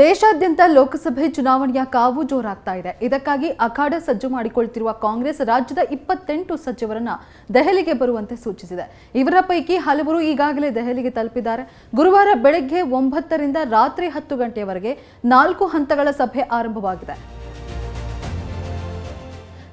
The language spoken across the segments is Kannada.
ದೇಶಾದ್ಯಂತ ಲೋಕಸಭೆ ಚುನಾವಣೆಯ ಕಾವು ಜೋರಾಗ್ತಾ ಇದೆ. ಇದಕ್ಕಾಗಿ ಅಖಾಡ ಸಜ್ಜು ಮಾಡಿಕೊಳ್ತಿರುವ ಕಾಂಗ್ರೆಸ್ ರಾಜ್ಯದ ಇಪ್ಪತ್ತೆಂಟು ಸಚಿವರನ್ನ ದೆಹಲಿಗೆ ಬರುವಂತೆ ಸೂಚಿಸಿದೆ. ಇವರ ಪೈಕಿ ಹಲವರು ಈಗಾಗಲೇ ದೆಹಲಿಗೆ ತಲುಪಿದ್ದಾರೆ. ಗುರುವಾರ ಬೆಳಗ್ಗೆ ಒಂಬತ್ತರಿಂದ ರಾತ್ರಿ ಹತ್ತು ಗಂಟೆಯವರೆಗೆ ನಾಲ್ಕು ಹಂತಗಳ ಸಭೆ ಆರಂಭವಾಗಿದೆ.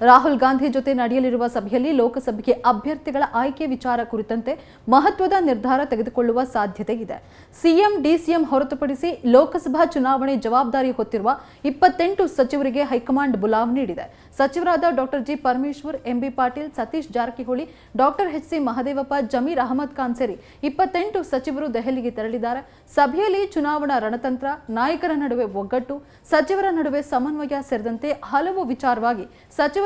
ರಾಹುಲ್ ಗಾಂಧಿ ಜೊತೆ ನಡೆಯಲಿರುವ ಸಭೆಯಲ್ಲಿ ಲೋಕಸಭೆಗೆ ಅಭ್ಯರ್ಥಿಗಳ ಆಯ್ಕೆ ವಿಚಾರ ಕುರಿತಂತೆ ಮಹತ್ವದ ನಿರ್ಧಾರ ತೆಗೆದುಕೊಳ್ಳುವ ಸಾಧ್ಯತೆ ಇದೆ. ಸಿಎಂ, ಡಿಸಿಎಂ ಹೊರತುಪಡಿಸಿ ಲೋಕಸಭಾ ಚುನಾವಣೆ ಜವಾಬ್ದಾರಿ ಹೊತ್ತಿರುವ ಇಪ್ಪತ್ತೆಂಟು ಸಚಿವರಿಗೆ ಹೈಕಮಾಂಡ್ ಬುಲಾವ್ ನೀಡಿದೆ. ಸಚಿವರಾದ doctor G. Parameshwar M B Patil, Satish Jarkiholi doctor H. C. Mahadevappa, Zameer Ahmed Khan ಸೇರಿ ಇಪ್ಪತ್ತೆಂಟು ಸಚಿವರು ದೆಹಲಿಗೆ ತೆರಳಿದ್ದಾರೆ. ಸಭೆಯಲ್ಲಿ ಚುನಾವಣಾ ರಣತಂತ್ರ, ನಾಯಕರ ನಡುವೆ ಒಗ್ಗಟ್ಟು, ಸಚಿವರ ನಡುವೆ ಸಮನ್ವಯ ಸೇರಿದಂತೆ ಹಲವು ವಿಚಾರವಾಗಿ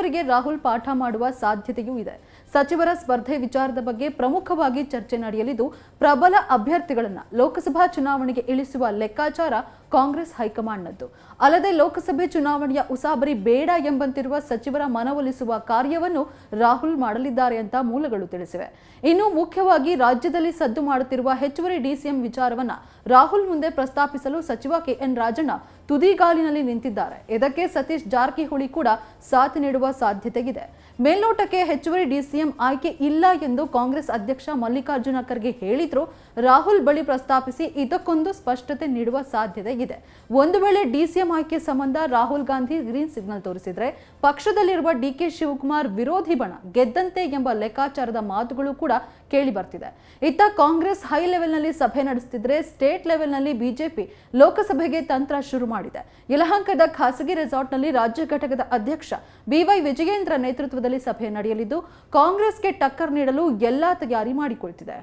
ಸಚಿವರಿಗೆ ರಾಹುಲ್ ಪಾಠ ಮಾಡುವ ಸಾಧ್ಯತೆಯೂ ಇದೆ. ಸಚಿವರ ಸ್ಪರ್ಧೆ ವಿಚಾರದ ಬಗ್ಗೆ ಪ್ರಮುಖವಾಗಿ ಚರ್ಚೆ ನಡೆಯಲಿದ್ದು, ಪ್ರಬಲ ಅಭ್ಯರ್ಥಿಗಳನ್ನು ಲೋಕಸಭಾ ಚುನಾವಣೆಗೆ ಇಳಿಸುವ ಲೆಕ್ಕಾಚಾರ ಕಾಂಗ್ರೆಸ್ ಹೈಕಮಾಂಡ್ನದ್ದು. ಅಲ್ಲದೆ ಲೋಕಸಭೆ ಚುನಾವಣೆಯ ಉಸಾಬರಿ ಬೇಡ ಎಂಬಂತಿರುವ ಸಚಿವರ ಮನವೊಲಿಸುವ ಕಾರ್ಯವನ್ನು ರಾಹುಲ್ ಮಾಡಲಿದ್ದಾರೆ ಅಂತ ಮೂಲಗಳು ತಿಳಿಸಿವೆ. ಇನ್ನು ಮುಖ್ಯವಾಗಿ ರಾಜ್ಯದಲ್ಲಿ ಸದ್ದು ಮಾಡುತ್ತಿರುವ ಹೆಚ್ಚುವರಿ ಡಿಸಿಎಂ ವಿಚಾರವನ್ನ ರಾಹುಲ್ ಮುಂದೆ ಪ್ರಸ್ತಾಪಿಸಲು ಸಚಿವ ಕೆಎನ್ ರಾಜಣ್ಣ ತುದಿಗಾಲಿನಲ್ಲಿ ನಿಂತಿದ್ದಾರೆ. ಇದಕ್ಕೆ ಸತೀಶ್ ಜಾರಕಿಹೊಳಿ ಕೂಡ ಸಾಥ್ ನೀಡುವ ಸಾಧ್ಯತೆಗಿದೆ. ಮೇಲ್ನೋಟಕ್ಕೆ ಹೆಚ್ಚುವರಿ ಡಿಸಿಎಂ ಆಯ್ಕೆ ಇಲ್ಲ ಎಂದು ಕಾಂಗ್ರೆಸ್ ಅಧ್ಯಕ್ಷ ಮಲ್ಲಿಕಾರ್ಜುನ ಖರ್ಗೆ ಹೇಳಿದ್ರು. ರಾಹುಲ್ ಬಳಿ ಪ್ರಸ್ತಾಪಿಸಿ ಇದಕ್ಕೊಂದು ಸ್ಪಷ್ಟತೆ ನೀಡುವ ಸಾಧ್ಯತೆ ಇದೆ ಒಂದು ವೇಳೆ ಡಿಸಿಎಂ ಆಯ್ಕೆ ಸಂಬಂಧ ರಾಹುಲ್ ಗಾಂಧಿ ಗ್ರೀನ್ ಸಿಗ್ನಲ್ ತೋರಿಸಿದ್ರೆ ಪಕ್ಷದಲ್ಲಿರುವ ಡಿಕೆ ಶಿವಕುಮಾರ್ ವಿರೋಧಿ ಬಣ ಗೆದ್ದಂತೆ ಎಂಬ ಲೆಕ್ಕಾಚಾರದ ಮಾತುಗಳು ಕೂಡ ಕೇಳಿ ಬರ್ತಿದೆ. ಇತ್ತ ಕಾಂಗ್ರೆಸ್ ಹೈ ಲೆವೆಲ್ನಲ್ಲಿ ಸಭೆ ನಡೆಸುತ್ತಿದ್ರೆ ಸ್ಟೇಟ್ ಲೆವೆಲ್ನಲ್ಲಿ ಬಿಜೆಪಿ ಲೋಕಸಭೆಗೆ ತಂತ್ರ ಶುರು ಮಾಡಿದೆ. ಯಲಹಂಕದ ಖಾಸಗಿ ರೆಸಾರ್ಟ್ನಲ್ಲಿ ರಾಜ್ಯ ಘಟಕದ ಅಧ್ಯಕ್ಷ ಬಿವೈ ವಿಜಯೇಂದ್ರ ನೇತೃತ್ವದಲ್ಲಿ ಸಭೆ ನಡೆಯಲಿದ್ದು, ಕಾಂಗ್ರೆಸ್ಗೆ ಟಕ್ಕರ್ ನೀಡಲು ಎಲ್ಲಾ ತಯಾರಿ ಮಾಡಿಕೊಳ್ತಿದೆ.